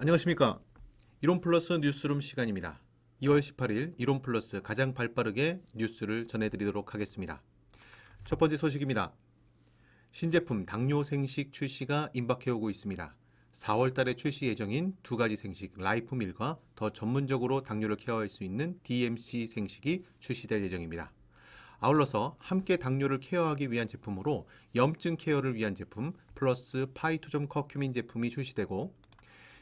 안녕하십니까. 이론 플러스 뉴스룸 시간입니다. 2월 18일 이론 플러스 가장 발빠르게 뉴스를 전해드리도록 하겠습니다. 첫 번째 소식입니다. 신제품 당뇨 생식 출시가 임박해오고 있습니다. 4월 달에 출시 예정인 두 가지 생식 라이프밀과 더 전문적으로 당뇨를 케어할 수 있는 DMC 생식이 출시될 예정입니다. 아울러서 함께 당뇨를 케어하기 위한 제품으로 염증 케어를 위한 제품 플러스 파이토점 커큐민 제품이 출시되고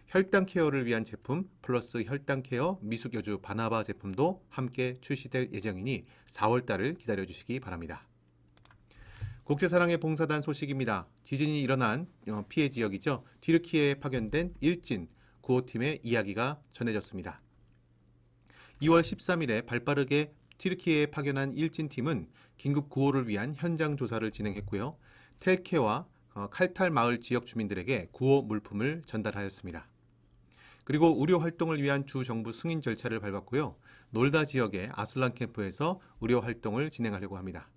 혈당 케어를 위한 제품 플러스 혈당 케어 미숙여주 바나바 제품도 함께 출시될 예정이니 4월 달을 기다려 주시기 바랍니다. 국제사랑의 봉사단 소식입니다. 지진이 일어난 어, 피해 지역이죠. 튀르키예에 파견된 일진 구호팀의 이야기가 전해졌습니다. 2월 13일에 발빠르게 튀르키예에 파견한 일진팀은 긴급 구호를 위한 현장 조사를 진행했고요. 텔케와 어, 칼탈 마을 지역 주민들에게 구호 물품을 전달하였습니다. 그리고 의료 활동을 위한 주 정부 승인 절차를 밟았고요. 놀다 지역의 아슬란 캠프에서 의료 활동을 진행하려고 합니다.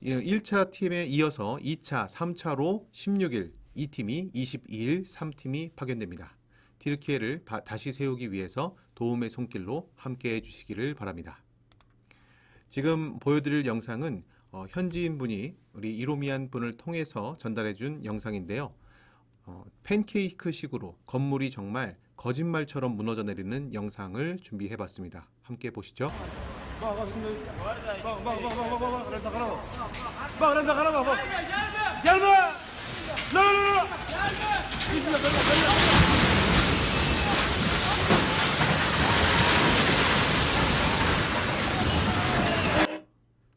1차 팀에 이어서 2차, 3차로 16일 2팀이 22일 3팀이 파견됩니다. 튀르키예를 바- 다시 세우기 위해서 도움의 손길로 함께 해 주시기를 바랍니다. 지금 보여드릴 영상은 어, 현지인 분이 우리 이로미안 분을 통해서 전달해 준 영상인데요. 어, 팬케이크식으로 건물이 정말 거짓말처럼 무너져 내리는 영상을 준비해 봤습니다. 함께 보시죠.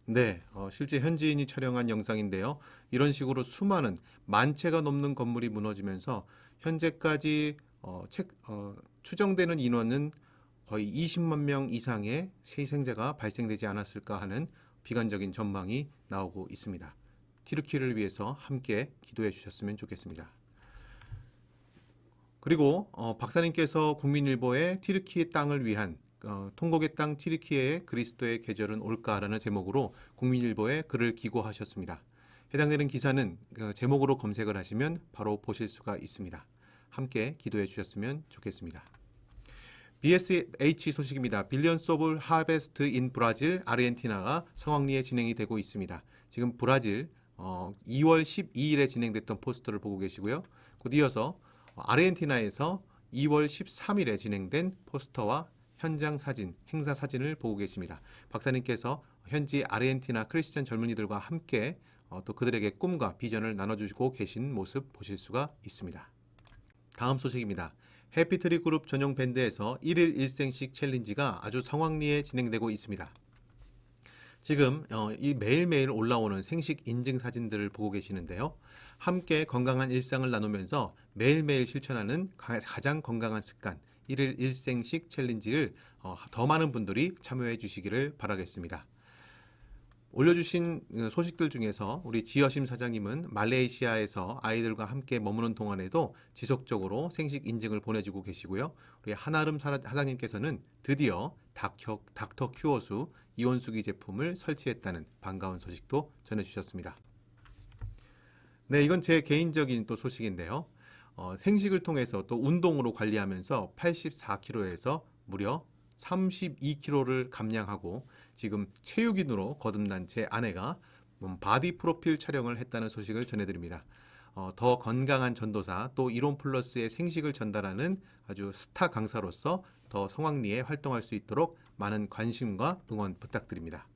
네, 어, 실제 현지인이 촬영한 영상인데요. 이런 식으로 수많은 만 채가 넘는 건물이 무너지면서 현재까지 어, 책, 어, 추정되는 인원은 거의 20만 명 이상의 희생자가 발생되지 않았을까 하는 비관적인 전망이 나오고 있습니다. 티르키를 위해서 함께 기도해 주셨으면 좋겠습니다. 그리고 어, 박사님께서 국민일보의 튀르키예 땅을 위한 어, 통곡의 땅 튀르키예의 그리스도의 계절은 올까라는 제목으로 국민일보에 글을 기고하셨습니다. 해당되는 기사는 그 제목으로 검색을 하시면 바로 보실 수가 있습니다. 함께 기도해 주셨으면 좋겠습니다. BSH 소식입니다. 빌리언스 오브 하베스트 인 브라질, 아르헨티나가 성황리에 진행이 되고 있습니다. 지금 브라질 어, 2월 12일에 진행됐던 포스터를 보고 계시고요. 곧 이어서 어, 아르헨티나에서 2월 13일에 진행된 포스터와 현장 사진, 행사 사진을 보고 계십니다. 박사님께서 현지 아르헨티나 크리스찬 젊은이들과 함께 어, 또 그들에게 꿈과 비전을 나눠주시고 계신 모습 보실 수가 있습니다. 다음 소식입니다. 해피트리 그룹 전용 밴드에서 1일 1생식 챌린지가 아주 성황리에 진행되고 있습니다. 지금 어, 이 매일매일 올라오는 생식 인증 사진들을 보고 계시는데요. 함께 건강한 일상을 나누면서 매일매일 실천하는 가- 가장 건강한 습관 1일 1생식 챌린지를 어, 더 많은 분들이 참여해 주시기를 바라겠습니다. 올려주신 어, 소식들 중에서 우리 지여심 사장님은 말레이시아에서 아이들과 함께 머무는 동안에도 지속적으로 생식 인증을 보내주고 계시고요. 우리 한아름 사- 사장님께서는 드디어 닥터, 닥터 큐어수 이온수기 제품을 설치했다는 반가운 소식도 전해주셨습니다. 네, 이건 제 개인적인 또 소식인데요. 어, 생식을 통해서 또 운동으로 관리하면서 84kg에서 무려 32kg를 감량하고 지금 체육인으로 거듭난 제 아내가 음, 바디 프로필 촬영을 했다는 소식을 전해드립니다. 어, 더 건강한 전도사 또 이론 플러스의 생식을 전달하는 아주 스타 강사로서 더 성황리에 활동할 수 있도록 많은 관심과 응원 부탁드립니다.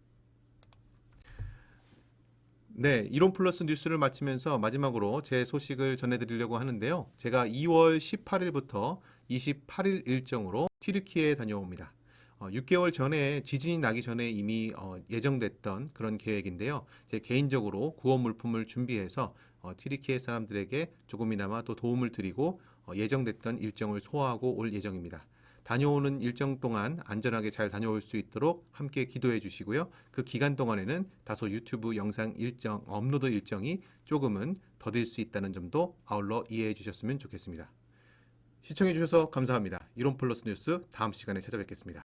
네, 이론 플러스 뉴스를 마치면서 마지막으로 제 소식을 전해드리려고 하는데요. 제가 2월 18일부터 28일 일정으로 튀르키예에 다녀옵니다. 어, 6개월 전에 지진이 나기 전에 이미 어, 예정됐던 그런 계획인데요. 제 개인적으로 구호 물품을 준비해서 어, 튀르키예 사람들에게 조금이나마 또 도움을 드리고 어, 예정됐던 일정을 소화하고 올 예정입니다. 다녀오는 일정 동안 안전하게 잘 다녀올 수 있도록 함께 기도해 주시고요. 그 기간 동안에는 다소 유튜브 영상 일정, 업로드 일정이 조금은 더딜 수 있다는 점도 아울러 이해해 주셨으면 좋겠습니다. 시청해 주셔서 감사합니다. 이론 플러스 뉴스 다음 시간에 찾아뵙겠습니다.